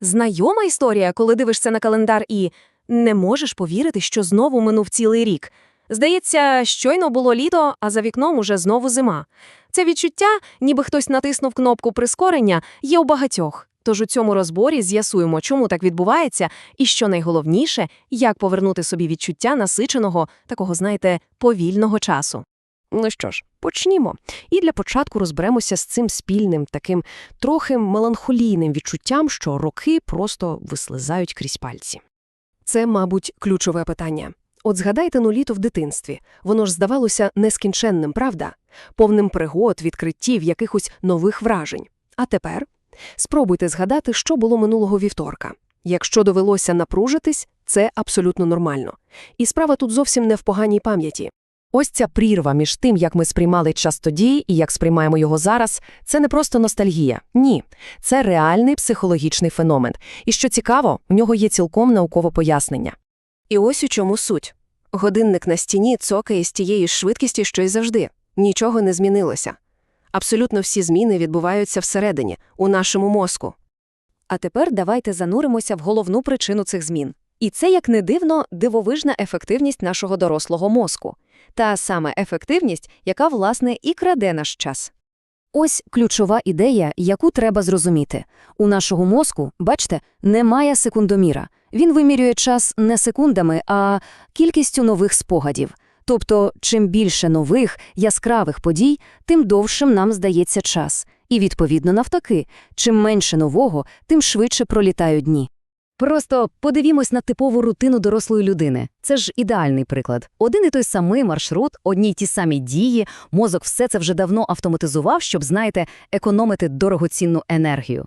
Знайома історія, коли дивишся на календар і не можеш повірити, що знову минув цілий рік. Здається, щойно було літо, а за вікном уже знову зима. Це відчуття, ніби хтось натиснув кнопку прискорення, є у багатьох. Тож у цьому розборі з'ясуємо, чому так відбувається, і що найголовніше, як повернути собі відчуття насиченого, такого, знаєте, повільного часу. Ну що ж, почнімо. І для початку розберемося з цим спільним, таким трохи меланхолійним відчуттям, що роки просто вислизають крізь пальці. Це, мабуть, ключове питання. От згадайте ну літо в дитинстві. Воно ж здавалося нескінченним, правда? Повним пригод, відкриттів, якихось нових вражень. А тепер спробуйте згадати, що було минулого вівторка. Якщо довелося напружитись, це абсолютно нормально. І справа тут зовсім не в поганій пам'яті. Ось ця прірва між тим, як ми сприймали час тоді і як сприймаємо його зараз, це не просто ностальгія. Ні, це реальний психологічний феномен. І що цікаво, у нього є цілком наукове пояснення. І ось у чому суть. Годинник на стіні цокає з тією ж швидкістю, що й завжди. Нічого не змінилося. Абсолютно всі зміни відбуваються всередині, у нашому мозку. А тепер давайте зануримося в головну причину цих змін. І це, як не дивно, дивовижна ефективність нашого дорослого мозку. Та саме ефективність, яка, власне, і краде наш час. Ось ключова ідея, яку треба зрозуміти. У нашого мозку, бачите, немає секундоміра. Він вимірює час не секундами, а кількістю нових спогадів. Тобто, чим більше нових, яскравих подій, тим довшим нам здається час. І, відповідно, навтаки, чим менше нового, тим швидше пролітають дні. Просто подивімось на типову рутину дорослої людини. Це ж ідеальний приклад. Один і той самий маршрут, одні й ті самі дії, мозок все це вже давно автоматизував, щоб, знаєте, економити дорогоцінну енергію.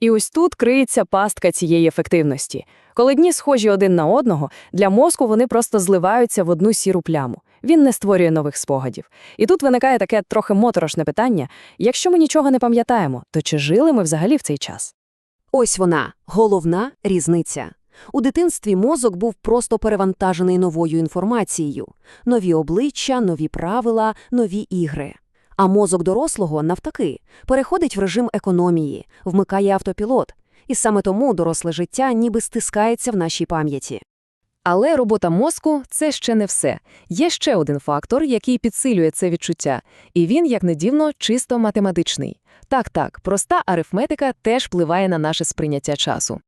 І ось тут криється пастка цієї ефективності. Коли дні схожі один на одного, для мозку вони просто зливаються в одну сіру пляму. Він не створює нових спогадів. І тут виникає таке трохи моторошне питання: якщо ми нічого не пам'ятаємо, то чи жили ми взагалі в цей час? Ось вона, головна різниця. У дитинстві мозок був просто перевантажений новою інформацією. Нові обличчя, нові правила, нові ігри. А мозок дорослого, навтаки, переходить в режим економії, вмикає автопілот. І саме тому доросле життя ніби стискається в нашій пам'яті. Але робота мозку – це ще не все. Є ще один фактор, який підсилює це відчуття, і він, як не дивно, чисто математичний. Так-так, проста арифметика теж впливає на наше сприйняття часу.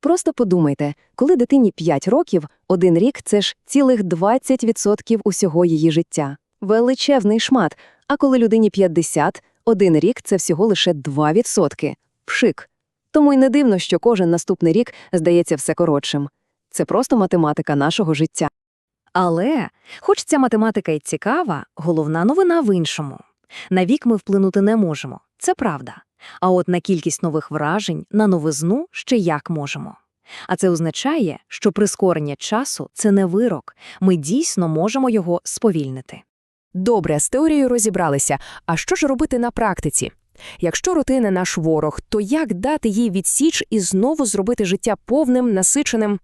Просто подумайте, коли дитині 5 років, один рік – це ж цілих 20% усього її життя. Величезний шмат. А коли людині 50, один рік – це всього лише 2%. Пшик. Тому й не дивно, що кожен наступний рік здається все коротшим. Це просто математика нашого життя. Але, хоч ця математика й цікава, головна новина в іншому. На вік ми вплинути не можемо, це правда. А от на кількість нових вражень, на новизну ще як можемо. А це означає, що прискорення часу – це не вирок, ми дійсно можемо його сповільнити. Добре, з теорією розібралися. А що ж робити на практиці? Якщо рутина наш ворог, то як дати їй відсіч і знову зробити життя повним, насиченим?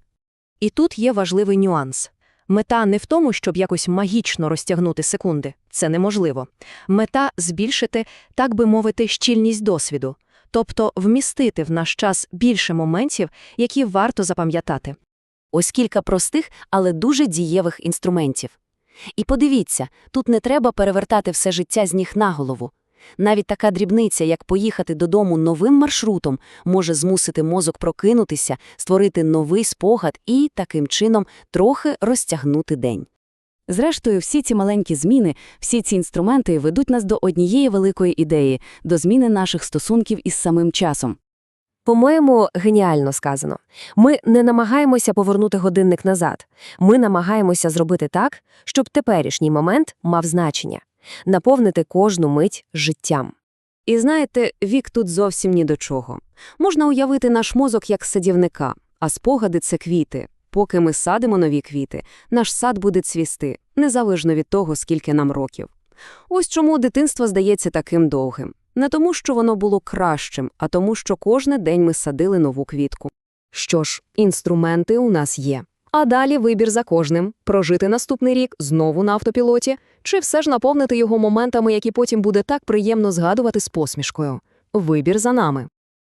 І тут є важливий нюанс. Мета не в тому, щоб якось магічно розтягнути секунди. Це неможливо. Мета – збільшити, так би мовити, щільність досвіду. Тобто вмістити в наш час більше моментів, які варто запам'ятати. Ось кілька простих, але дуже дієвих інструментів. І подивіться, тут не треба перевертати все життя з ніг на голову. Навіть така дрібниця, як поїхати додому новим маршрутом, може змусити мозок прокинутися, створити новий спогад і, таким чином, трохи розтягнути день. Зрештою, всі ці маленькі зміни, всі ці інструменти ведуть нас до однієї великої ідеї – до зміни наших стосунків із самим часом. По-моєму, геніально сказано. Ми не намагаємося повернути годинник назад. Ми намагаємося зробити так, щоб теперішній момент мав значення, наповнити кожну мить життям. І знаєте, вік тут зовсім ні до чого. Можна уявити наш мозок як садівника, а спогади – це квіти. Поки ми садимо нові квіти, наш сад буде цвісти, незалежно від того, скільки нам років. Ось чому дитинство здається таким довгим. Не тому, що воно було кращим, а тому, що кожен день ми садили нову квітку. Що ж, інструменти у нас є. А далі вибір за кожним – прожити наступний рік знову на автопілоті, чи все ж наповнити його моментами, які потім буде так приємно згадувати з посмішкою. Вибір за нами.